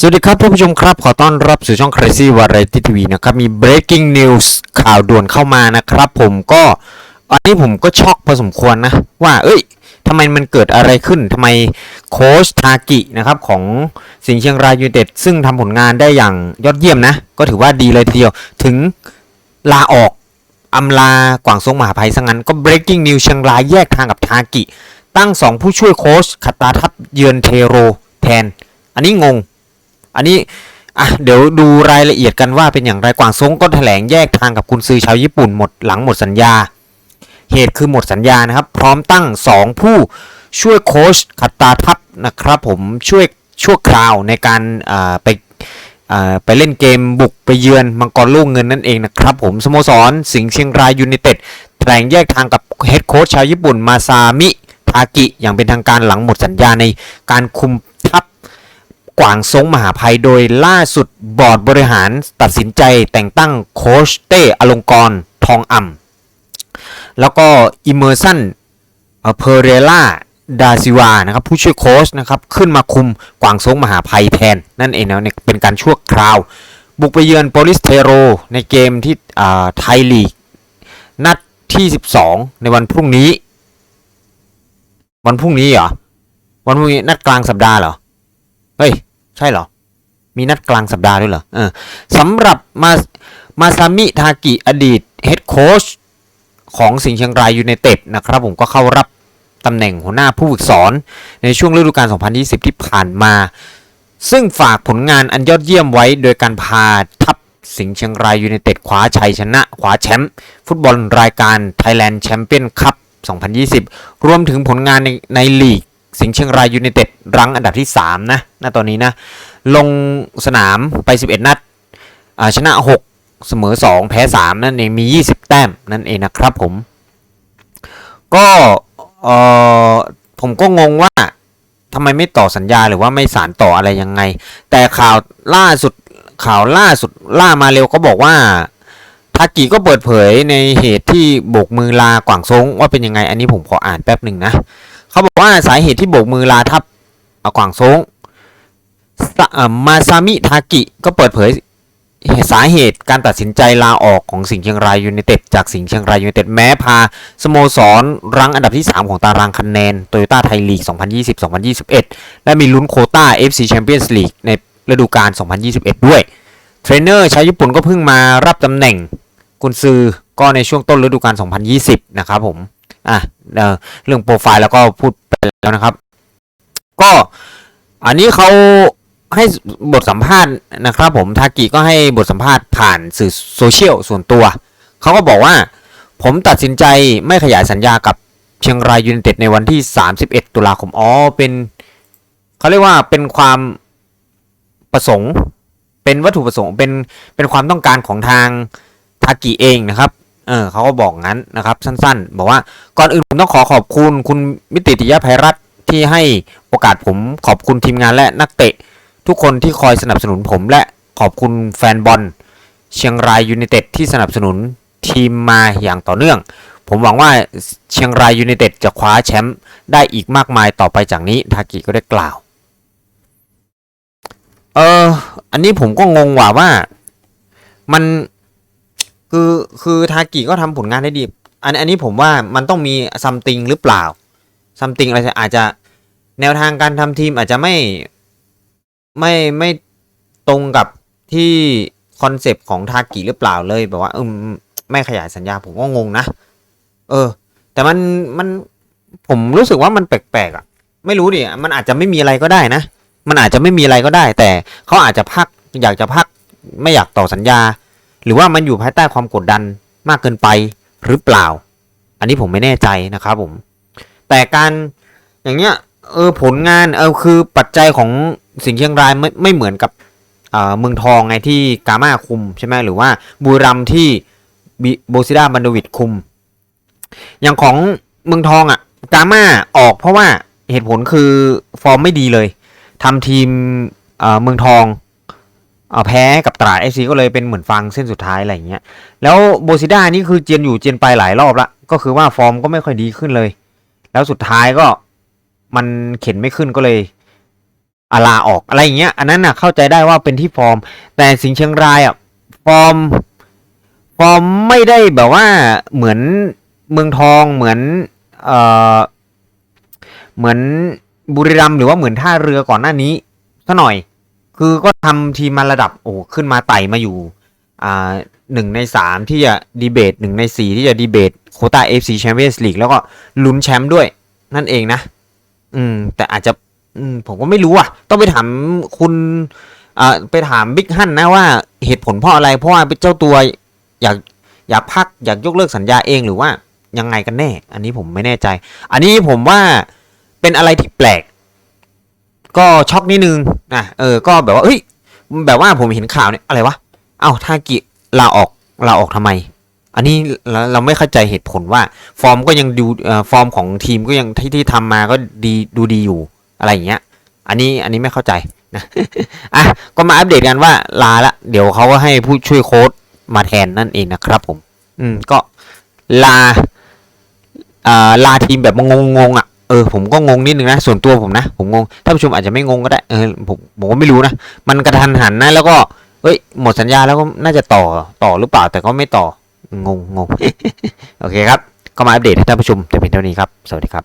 สวัสดีครับท่านผู้ชมครับ ขอต้อนรับสู่ช่อง Crazy Variety TV นะครับ มี breaking news ข่าวด่วนเข้ามานะครับผมก็อันนี้ผมก็ช็อกพอสมควรนะ ว่า เอ้ยทำไมมันเกิดอะไรขึ้นทำไมโค้ชทากินะครับของสิงห์เชียงรายยูไนเต็ดซึ่งทำผลงานได้อย่างยอดเยี่ยมนะ ก็ถือว่าดีเลยทีเดียว ถึงลาออกอำลากวางซงมหาภัยซะงั้นก็ breaking news เชียงรายแยกทางกับทากิ ตั้งสองผู้ช่วยโค้ชขัตตาทัพเยือนเทโรแทน อันนี้งง อันนี้อะเดี๋ยวดูรายละเอียดกันว่าเป็นอย่างไรกวางซงก็แถลงแยกทางกับกุนซือชาวญี่ปุ่นหมดหลังหมดสัญญา เหตุคือหมดสัญญานะครับ พร้อมตั้ง 2 ผู้ช่วยโค้ชขัตตาทัพนะครับผมช่วยชั่วคราวในการไปไปเล่นเกมบุกไปเยือนมังกรลูกเงินนั่นเองนะครับผมสโมสร สิงห์เชียงรายยูไนเต็ดแถลงแยกทางกับเฮดโค้ชชาวญี่ปุ่นมาซามิทากิอย่างเป็นทางการหลังหมดสัญญาในการคุม กวางซงมหาภัยโดยล่าสุดบอร์ดบริหารตัดสินใจแต่งตั้งโคชเต้อลงกรณ์ทองอ่ำแล้วก็อิเมอร์สันเพเรล่าดาซิวานะครับผู้ช่วยโค้ชนะครับขึ้นมาคุมกวางซงมหาภัยแทน นั่นเองนะเนี่ยเป็นการชั่วคราว บุกไปเยือนโปลิสเทโร ในเกมที่ไทยลีก นัดที่ 12 ในวันพรุ่งนี้ วันพรุ่งนี้เหรอ วันพรุ่งนี้นัดกลางสัปดาห์เหรอ เฮ้ย ใช่เหรอ มีนัดกลางสัปดาห์ด้วยเหรอเออสำหรับมามาซามิทากิอดีตเฮดโค้ชของสิงห์เชียงรายยูไนเต็ดนะครับผมก็เข้ารับตำแหน่งหัวหน้าผู้ฝึกสอน ในช่วงฤดูกาล 2020 ที่ผ่านมา ซึ่งฝากผลงานอันยอดเยี่ยมไว้ โดยการพาทัพสิงห์เชียงรายยูไนเต็ดคว้าชัยชนะคว้าแชมป์ฟุตบอลรายการ Thailand Champion Cup 2020 รวมถึงผลงานในในลีก สิงห์เชียงรายยูไนเต็ดรั้งอันดับที่ 3 นะณตอนนี้นะ ลงสนามไป 11 นัดชนะ 6 เสมอ 2 แพ้ 3 นั่นเองมี 20 แต้มนั่นเองนะครับผม ก็เออผมก็งงว่าทำไมไม่ต่อสัญญาหรือว่าไม่สารต่ออะไรยังไง แต่ข่าวล่าสุดข่าวล่าสุดล่ามาเร็วก็บอกว่าทากิก็เปิดเผยในเหตุที่โบกมือลากวางซงว่าเป็นยังไง อันนี้ผมขออ่านแป๊บหนึ่งนะ เขาบอกว่าสาเหตุที่โบกมือลาทัพเอากวางซงมาซามิทากิก็เปิดเผยสาเหตุการตัดสินใจลาออกของสิงห์เชียงรายยูไนเต็ดจากสิงห์เชียงรายยูไนเต็ดแม้พาสโมสรรั้งอันดับที่ 3 ของตารางคะแนนโตโยต้าไทยลีก 2020-2021 และมีลุ้นโคต้า FC Champions League ในฤดูกาล 2021 ด้วย เทรนเนอร์ชาวญี่ปุ่นก็เพิ่งมารับตำแหน่งกุนซือก็ในช่วงต้นฤดูกาล 2020 นะครับผม อะเเรื่องโปรไฟล์แล้วก็พูดไปแล้วนะครับ ก็อันนี้เขาให้บทสัมภาษณ์นะครับ ผมทากิก็ให้บทสัมภาษณ์ผ่านสื่อโซเชียลส่วนตัว เขาก็บอกว่า ผมตัดสินใจไม่ขยายสัญญากับเชียงรายยูไนเต็ดในวันที่ 31 ตุลาคมอ๋อเป็นเขาเรียกว่าเป็นความประสงค์ เป็นวัตถุประสงค์เป็นเป็นความต้องการของทางทากิเองนะครับ เออเขาก็บอกงั้นนะครับสั้นๆ บอกว่าก่อนอื่นผมต้องขอขอบคุณคุณมิติติยภัยรัตที่ให้โอกาสผมขอบคุณทีมงานและนักเตะ ทุกคนที่คอยสนับสนุนผมและขอบคุณแฟนบอลเชียงรายยูไนเต็ดที่สนับสนุนทีมมาอย่างต่อเนื่อง ผมหวังว่าเชียงรายยูไนเต็ดจะคว้าแชมป์ได้อีกมากมายต่อไปจากนี้ทากิก็ได้กล่าว เอออันนี้ผมก็งงว่าว่ามัน คือคือทากิก็ทำผลงานได้ดี อันอันนี้ผมว่ามันต้องมีซัมติงหรือเปล่าซัมติงอะไรอาจจะแนวทางการทำทีมอาจจะไม่ไม่ไม่ตรงกับที่คอนเซปต์ของทากิหรือเปล่าเลยแบบว่าเออไม่ขยายสัญญาผมก็งงนะ เออ แต่มันมันผมรู้สึกว่ามันแปลกๆอะ ไม่รู้ดิมันอาจจะไม่มีอะไรก็ได้นะ มันอาจจะไม่มีอะไรก็ได้ แต่เขาอาจจะพักอยากจะพักไม่อยากต่อสัญญา หรือว่ามันอยู่ภายใต้ความกดดันมากเกินไปหรือเปล่า อันนี้ผมไม่แน่ใจนะครับผม แต่การอย่างเงี้ยเออผลงานเออคือปัจจัยของสิงห์เชียงรายไม่ไม่เหมือนกับเออมืองทองไงที่กามาคุมใช่ไหมหรือว่าบุรีรัมที่บิโบซิดาบันดวิดคุม อย่างของเมืองทองอะกามาออกเพราะว่าเหตุผลคือฟอร์มไม่ดีเลยทำทีมเออเมืองทอง เอ่อแพ้กับตราดเอซีก็เลยเป็นเหมือนฟังเส้นสุดท้ายอะไรอย่างเงี้ย แล้วโบซิด้านี่คือเจียนอยู่เจียนไปหลายรอบละ ก็คือว่าฟอร์มก็ไม่ค่อยดีขึ้นเลย แล้วสุดท้ายก็มันเข็นไม่ขึ้นก็เลยอาลาออกอะไรอย่างเงี้ย อันนั้นน่ะเข้าใจได้ว่าเป็นที่ฟอร์ม แต่สิงเชียงรายอะฟอร์มฟอร์มไม่ได้แบบว่าเหมือนเมืองทองเหมือนเอ่อเหมือนบุรีรัมย์หรือว่าเหมือนท่าเรือก่อนหน้านี้ซะหน่อย คือก็ทำทีมมาระดับโอ้ขึ้นมาไต่มาอยู่อ่าหนึ่งในสามที่จะดีเบตหนึ่งในสี่ที่จะดีเบตโคต้าเอฟซีแชมเปี้ยนส์ลีกแล้วก็ลุ้นแชมป์ด้วย นั่นเองนะ อืม แต่อาจจะ อืม ผมก็ไม่รู้อะ ต้องไปถามคุณอ่าไปถามบิ๊กฮันนะว่าเหตุผลเพราะอะไร เพราะว่าเจ้าตัวอยากอยากพักอยากยกเลิกสัญญาเองหรือว่ายังไงกันแน่ อันนี้ผมไม่แน่ใจ อันนี้ผมว่าเป็นอะไรที่แปลก ก็ช็อกนิดนึงนะเออก็แบบว่าเฮ้ยแบบว่าผมเห็นข่าวเนี่ยอะไรวะเอ้าทากิลาออกลาออกทำไม อันนี้เราเราไม่เข้าใจเหตุผลว่า ฟอร์มก็ยังดูเอ่อฟอร์มของทีมก็ยังที่ที่ทำมาก็ดีดูดีอยู่อะไรอย่างเงี้ย อันนี้อันนี้ไม่เข้าใจนะอะก็มาอัปเดตกันว่าลาละ เดี๋ยวเขาก็ให้ผู้ช่วยโค้ชมาแทนนั่นเองนะครับผม อืมก็ลาอ่าลาทีมแบบงงงๆอะ เออผมก็งงนิดนึงนะส่วนตัวผมนะผมงงท่านผู้ชมอาจจะไม่งงก็ได้เออผมผมก็ไม่รู้นะมันกระทันหันนะแล้วก็เอ้ยหมดสัญญาแล้วก็น่าจะต่อต่อหรือเปล่าแต่ก็ไม่ต่องงงงโอเคครับก็มาอัปเดตให้ท่านผู้ชมแต่เป็นเท่านี้ครับ สวัสดีครับ